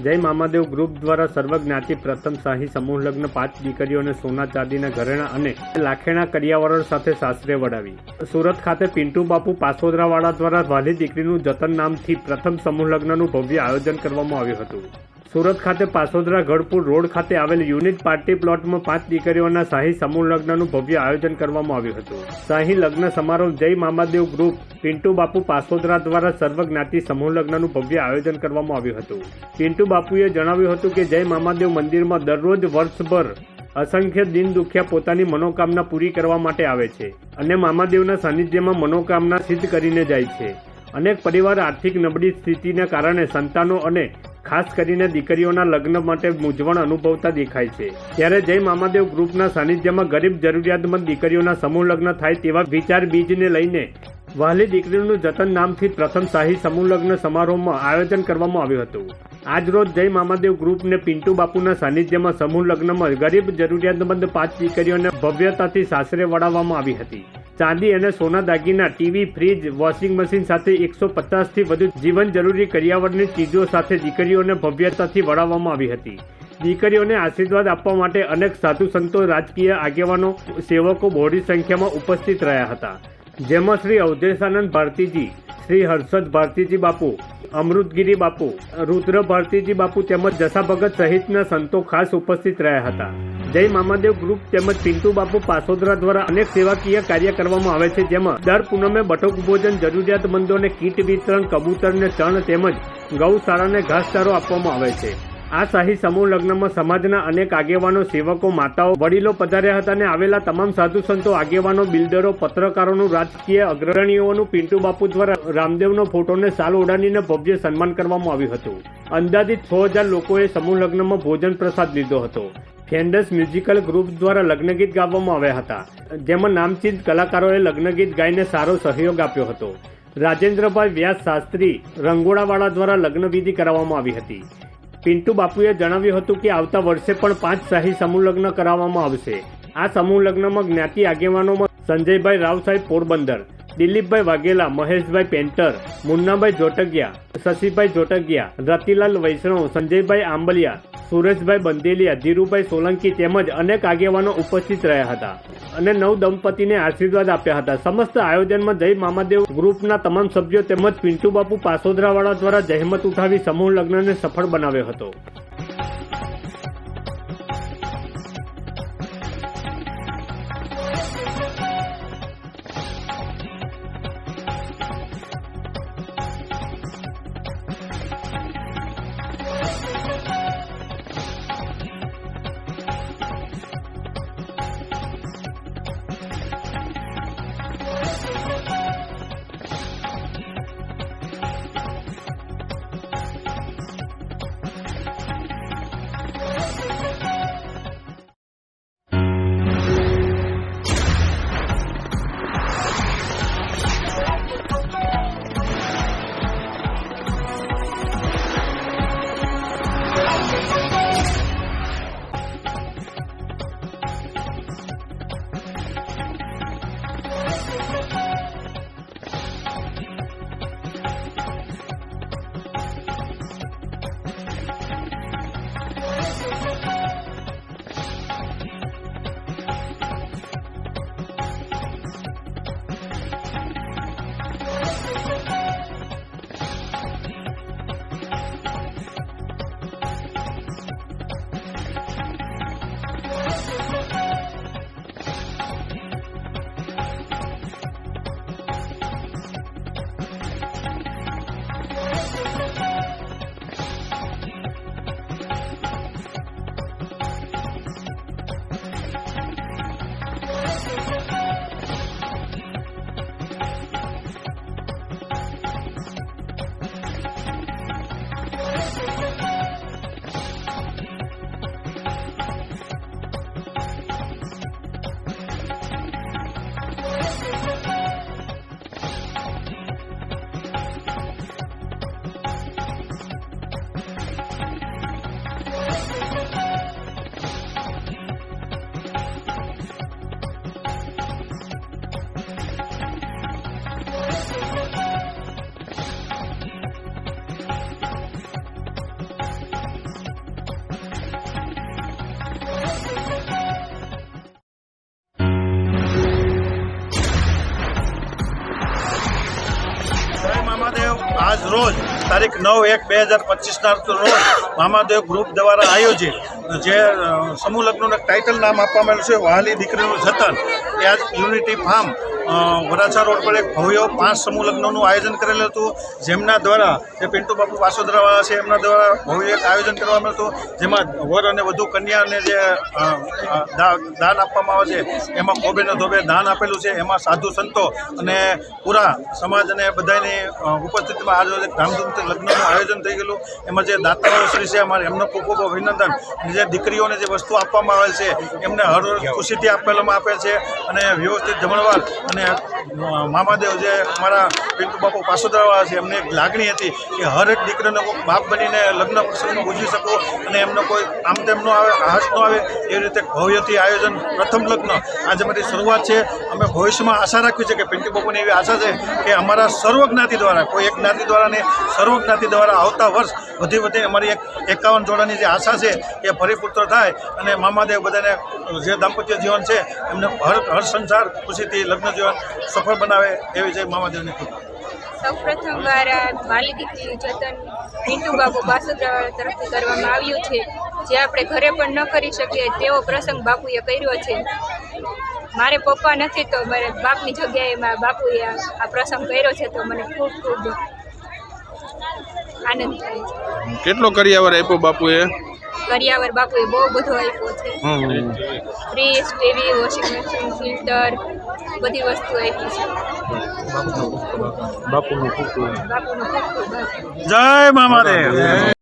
જય મામાદેવ ગ્રુપ દ્વારા સર્વજ્ઞાતિ પ્રથમ શાહી સમૂહ લગ્ન પાંચ દીકરીઓને સોના ચાંદીના ઘરેણા અને લાખેણા કરિયાવરણ સાથે સાસરે વડાવી સુરત ખાતે પિન્ટુ બાપુ પાસોદરાવાળા દ્વારા વાલી દીકરીનું જતન નામથી પ્રથમ સમૂહ લગ્નનું ભવ્ય આયોજન કરવામાં આવ્યું હતું. સુરત ખાતે પાસોદરા ગઢપુર રોડ ખાતે આવેલ યુનિટ પાર્ટી પ્લોટમાં પાંચ દીકરીઓના શાહી સમૂહ લગ્નનું ભવ્ય આયોજન કરવામાં આવ્યું હતું. શાહી લગ્ન સમારોહ જય મામાદેવ ગ્રુપ, પિન્ટુ બાપુ પાસોદરા દ્વારા સર્વજ્ઞાતિ સમૂહ લગ્નનું ભવ્ય આયોજન કરવામાં આવ્યું હતું. પિન્ટુ બાપુએ જણાવ્યું હતું કે જય મામાદેવ મંદિરમાં દરરોજ વર્ષભર અસંખ્ય દિન દુખ્યા પોતાની મનોકામના પૂરી કરવા માટે આવે છે અને મામાદેવના સાનિધ્યમાં મનોકામના સિદ્ધ કરીને જાય છે. અનેક પરિવાર આર્થિક નબળી સ્થિતિને કારણે સંતાનો અને ખાસ કરીને દીકરીઓના લગ્ન માટે મૂંઝવણ અનુભવતા દેખાય છે. ત્યારે જય મામાદેવ ગ્રુપના સાનિધ્યમાં ગરીબ જરૂરિયાતમંદ દીકરીઓના સમૂહ લગ્ન થાય તેવા વિચાર બીજને લઈને વહાલી દીકરીનું જતન નામથી પ્રથમ શાહી સમૂહ લગ્ન સમારોહમાં આયોજન કરવામાં આવ્યું હતું. આજરોજ જય મામાદેવ ગ્રુપને પિન્ટુ બાપુના સાનિધ્યમાં સમૂહ લગ્નમાં ગરીબ જરૂરિયાતમંદ પાંચ દીકરીઓને ભવ્યતાથી સાસરે વળાવવામાં આવી હતી. ચાંદી અને સોના દાગીના, ટીવી, ફ્રીજ, વોશિંગ મશીન સાથે એકસો પચાસથી વધુ જીવન જરૂરી કરિયાવરની ચીજો સાથે દીકરીઓને ભવ્યતાથી વળાવવામાં આવી હતી. દીકરીઓને આશીર્વાદ આપવા માટે અનેક સાધુ સંતો, રાજકીય આગેવાનો, સેવકો બહોળી સંખ્યામાં ઉપસ્થિત રહ્યા હતા. જેમાં શ્રી અવધેશાનંદ ભારતીજી, શ્રી હર્ષદ ભારતીજી બાપુ, અમૃતગીરી બાપુ, રુદ્ર ભારતીજી બાપુ તેમજ જસા ભગત સહિતના સંતો ખાસ ઉપસ્થિત રહ્યા હતા. જય મામાદેવ ગ્રુપ તેમજ પિન્ટુ બાપુ પાસોદરા દ્વારા અનેક સેવાકીય કાર્ય કરવામાં આવે છે, જેમાં દર પૂનમે બટુક ભોજન જરૂરિયાતમંદોને કીટ વિતરણ કબૂતરને ચણ તેમજ ગૌશાળાને ઘાસચારો આપવામાં આવે છે. આ શાહી સમૂહ લગ્નમાં સમાજના અનેક આગેવાનો, સેવકો, માતાઓ, વડીલો પધાર્યા હતા અને આવેલા તમામ સાધુ સંતો, આગેવાનો, બિલ્ડરો, પત્રકારોનું રાજકીય અગ્રણીઓનું પિન્ટુ બાપુ દ્વારા રામદેવનો ફોટોને સાલ ઓડાડીને ભવ્ય સન્માન કરવામાં આવ્યું હતું. અંદાજિત છ હજાર લોકોએ સમૂહ લગ્નમાં ભોજન પ્રસાદ લીધો હતો. ફેન્ડસ મ્યુઝિકલ ગ્રુપ દ્વારા લગ્નગીત ગાવામાં આવ્યા હતા. જેમાં નામચીન કલાકારોએ લગ્નગીત ગાઈને સારો સહયોગ આપ્યો હતો. રાજેન્દ્રભાઈ વ્યાસ શાસ્ત્રી રંગોળાવાળા દ્વારા લગ્નવિધિ કરાવવામાં આવી હતી. પિન્ટુ બાપુએ જણાવ્યું હતું કે આવતા વર્ષે પણ પાંચ શાહી સમૂહ લગ્ન કરાવવામાં આવશે. આ સમૂહ લગ્નમાં જ્ઞાતિ આગેવાનોમાં સંજયભાઈ રાવ સાહેબ પોરબંદર, દિલીપભાઈ વાઘેલા, મહેશભાઈ પેન્ટર, મુન્નાભાઈ જોટગિયા, શશીભાઈ જોટગિયા, રતિલાલ વૈષ્ણવ, સંજયભાઈ આંબલિયા સુરેશભાઈ બંદેલિયા ધીરુભાઈ સોલંકી તેમજ અનેક આગેવાનો ઉપસ્થિત રહ્યા હતા અને નવ દંપતીને આશીર્વાદ આપ્યા હતા. સમસ્ત આયોજનમાં જય મામાદેવ ગ્રુપના તમામ સભ્યો તેમજ પિન્ટુ બાપુ પાસોદરાવાળા દ્વારા જહેમત ઉઠાવી સમૂહ લગ્નને સફળ બનાવ્યો હતો. રોજ તારીખ નવ એક બે હજાર પચીસના રોજ મામાદેવ ગ્રુપ દ્વારા આયોજિત જે સમૂહ લગ્નનું ટાઇટલ નામ આપવામાં આવ્યું છે, વહાલી દીકરીનું જતન. એ આજ યુનિટી ફાર્મ વરાછા રોડ પર એક ભવ્ય પાંચ સમૂહ લગ્નનું આયોજન કરેલું હતું. જેમના દ્વારા જે પિન્ટુ બાપુ વાસોદરાવાળા છે, એમના દ્વારા ભવ્ય એક આયોજન કરવામાં હતું. જેમાં વર અને વધુ કન્યાને જે દાન આપવામાં આવે છે, એમાં કોબેને ધોબે દાન આપેલું છે. એમાં સાધુ સંતો અને પૂરા સમાજ અને બધાની ઉપસ્થિતિમાં આજે ધામધૂમથી લગ્નનું આયોજન થઈ ગયેલું. એમાં જે દાતાઓ શ્રી છે, અમારે એમનો ખૂબ ખૂબ અભિનંદન. જે દીકરીઓને જે વસ્તુ આપવામાં આવેલ છે, એમને હર ખુશીથી આપેલામાં આપે છે. અને વ્યવસ્થિત જમણવાર અને અ, મામાદેવ જે અમારા પિન્ટુ બાપુ પાસોદરાવાળા છે એમને એક લાગણી હતી કે હર એક દીકરીનો બાપ બનીને લગ્ન પ્રસંગમાં ઉજવી શકો અને એમનો કોઈ આમ તેમ ન આવે હાશ ન આવે એવી રીતે ભવ્યથી આયોજન પ્રથમ લગ્ન. આજે મારી શરૂઆત છે. અમે ભવિષ્યમાં આશા રાખવી છે કે પિન્ટુ બાપુની એવી આશા છે કે અમારા સર્વ જ્ઞાતિ દ્વારા કોઈ એક જ્ઞાતિ દ્વારા નહીં સર્વ જ્ઞાતિ દ્વારા આવતા વર્ષ વધી વધી અમારી એક એકાવન જોડાની જે આશા છે એ ફરીપુત્ર થાય અને મામાદેવ બધાને જે દાંપત્ય જીવન છે એમને હર હર સંસાર ખુશીથી લગ્ન જીવન સફળ બનાવે એવી જય મામાદેવની કૃપા. સૌ પ્રથમ વાર આ વાલી દીકરીનું જતન પિન્ટુ બાપુ બાસુદ્રાવાળા તરફથી કરવામાં આવ્યું છે. જે આપણે ઘરે પણ ન કરી શકીએ તેવો પ્રસંગ બાપુએ કર્યો છે. મારે પપ્પા નથી તો મારે બાપની જગ્યાએ મારા બાપુએ આ આ પ્રસંગ કર્યો છે તો મને ખૂબ ખૂબ આનંદ થાય છે. કેટલો કરિયાવર આપ્યો બાપુએ? કરિયાવર બાપુએ બહુ બધો આપ્યો છે. Fridge TV washing machine filter બધી વસ્તુ આપી છે. બાપુનું બાપુનો જય મામાદેવ